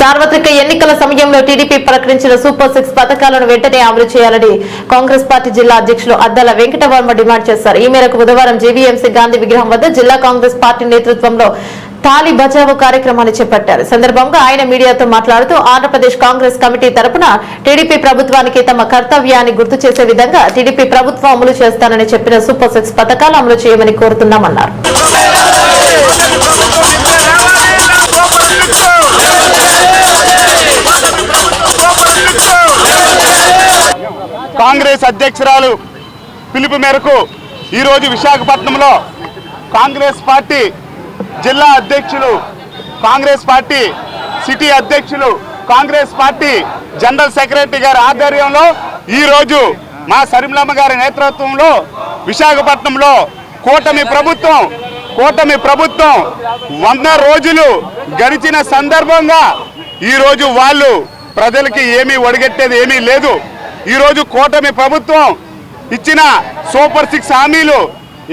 సార్వత్రిక ఎన్నికల సమయంలో టీడీపీ ప్రకటించిన సూపర్ సిక్స్ పథకాలను వెంటనే అమలు చేయాలని కాంగ్రెస్ పార్టీ జిల్లా అధ్యక్షులు అద్దాల వెంకటవర్మ డిమాండ్ చేశారు. ఈ మేరకు బుధవారం జీవీఎంసీ గాంధీ విగ్రహం వద్ద జిల్లా కాంగ్రెస్ పార్టీ నేతృత్వంలో తాలి బచావో కార్యక్రమాన్ని చేపట్టారు. సందర్భంగా ఆయన మీడియాతో మాట్లాడుతూ ఆంధ్రప్రదేశ్ కాంగ్రెస్ కమిటీ తరపున టీడీపీ ప్రభుత్వానికి తమ కర్తవ్యాన్ని గుర్తు చేసే విధంగా టీడీపీ ప్రభుత్వం అమలు చేస్తానని చెప్పిన సూపర్ సిక్స్ పథకాలు అమలు చేయమని కోరుతున్నామన్నారు. కాంగ్రెస్ అధ్యక్షురాలు పిలుపు మేరకు ఈరోజు విశాఖపట్నంలో కాంగ్రెస్ పార్టీ జిల్లా అధ్యక్షులు కాంగ్రెస్ పార్టీ సిటీ అధ్యక్షులు కాంగ్రెస్ పార్టీ జనరల్ సెక్రటరీ గారి ఆధ్వర్యంలో ఈరోజు మా సరిమలమ్మ గారి నేతృత్వంలో విశాఖపట్నంలో కూటమి ప్రభుత్వం కూటమి ప్రభుత్వం వంద రోజులు గడిచిన సందర్భంగా ఈరోజు వాళ్ళు ప్రజలకి ఏమీ ఒడిగట్టేది ఏమీ లేదు. ఈరోజు కూటమి ప్రభుత్వం ఇచ్చిన సూపర్ సిక్స్ హామీలు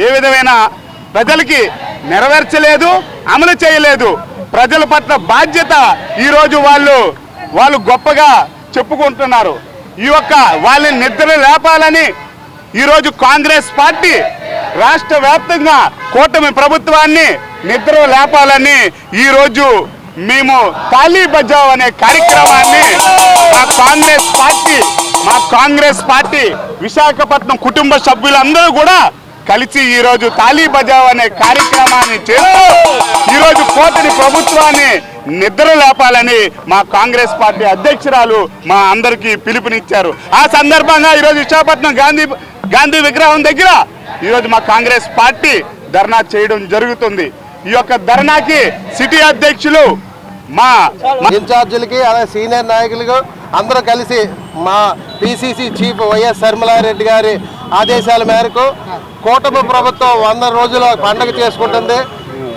ఏ విధమైన ప్రజలకి నెరవేర్చలేదు అమలు చేయలేదు. ప్రజల పట్ల బాధ్యత ఈరోజు వాళ్ళు వాళ్ళు గొప్పగా చెప్పుకుంటున్నారు. ఈ యొక్క వాళ్ళని నిద్ర లేపాలని ఈరోజు కాంగ్రెస్ పార్టీ రాష్ట్ర వ్యాప్తంగా కూటమి ప్రభుత్వాన్ని నిద్ర లేపాలని ఈరోజు మేము తాలీ బజావ్ అనే కార్యక్రమాన్ని మా కాంగ్రెస్ పార్టీ మా కాంగ్రెస్ పార్టీ విశాఖపట్నం కుటుంబ సభ్యులందరూ కూడా కలిసి ఈరోజు తాలీ బజావ్ అనే కార్యక్రమాన్ని చేస్తూ ఈరోజు కోటని ప్రభుత్వాన్ని నిద్ర లేపాలని మా కాంగ్రెస్ పార్టీ అధ్యక్షురాలు మా అందరికీ పిలుపునిచ్చారు. ఆ సందర్భంగా ఈరోజు విశాఖపట్నం గాంధీ గాంధీ విగ్రహం దగ్గర ఈరోజు మా కాంగ్రెస్ పార్టీ ధర్నా చేయడం జరుగుతుంది. ఈ యొక్క ధర్నాకి సిటీ అధ్యక్షులు మా ఇన్ఛార్జీలకి అలాగే సీనియర్ నాయకులకు అందరూ కలిసి మా పిసిసి చీఫ్ వైఎస్ శర్మలారెడ్డి గారి ఆదేశాల మేరకు కూటమి ప్రభుత్వం వంద రోజుల పండగ చేసుకుంటుంది.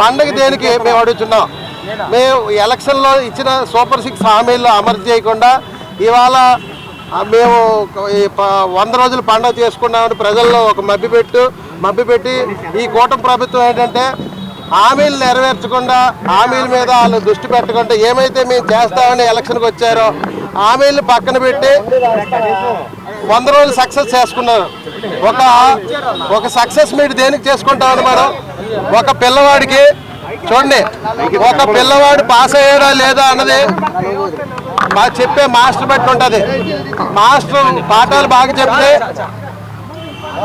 పండగ దేనికి మేము అడుగుతున్నాం. మేము ఎలక్షన్లో ఇచ్చిన సూపర్ సిక్స్ హామీల్లో అమలు చేయకుండా ఇవాళ మేము వంద రోజులు పండుగ చేసుకున్నామని ప్రజల్లో ఒక మభ్యపెట్టు మభ్యపెట్టి ఈ కూటమి ప్రభుత్వం ఏంటంటే హామీలు నెరవేర్చకుండా హామీల మీద వాళ్ళు దృష్టి పెట్టకుండా ఏమైతే మేము చేస్తామని ఎలక్షన్కి వచ్చారో హామీలు పక్కన పెట్టి వంద రోజులు సక్సెస్ చేసుకున్నారు. ఒక ఒక సక్సెస్ మీట్ దేనికి చేసుకుంటామని మేడం ఒక పిల్లవాడికి. చూడండి ఒక పిల్లవాడు పాస్ అయ్యాడా లేదా అన్నది చెప్పే మాస్టర్ బట్టి ఉంటుంది. మాస్టర్ పాఠాలు బాగా చెప్తే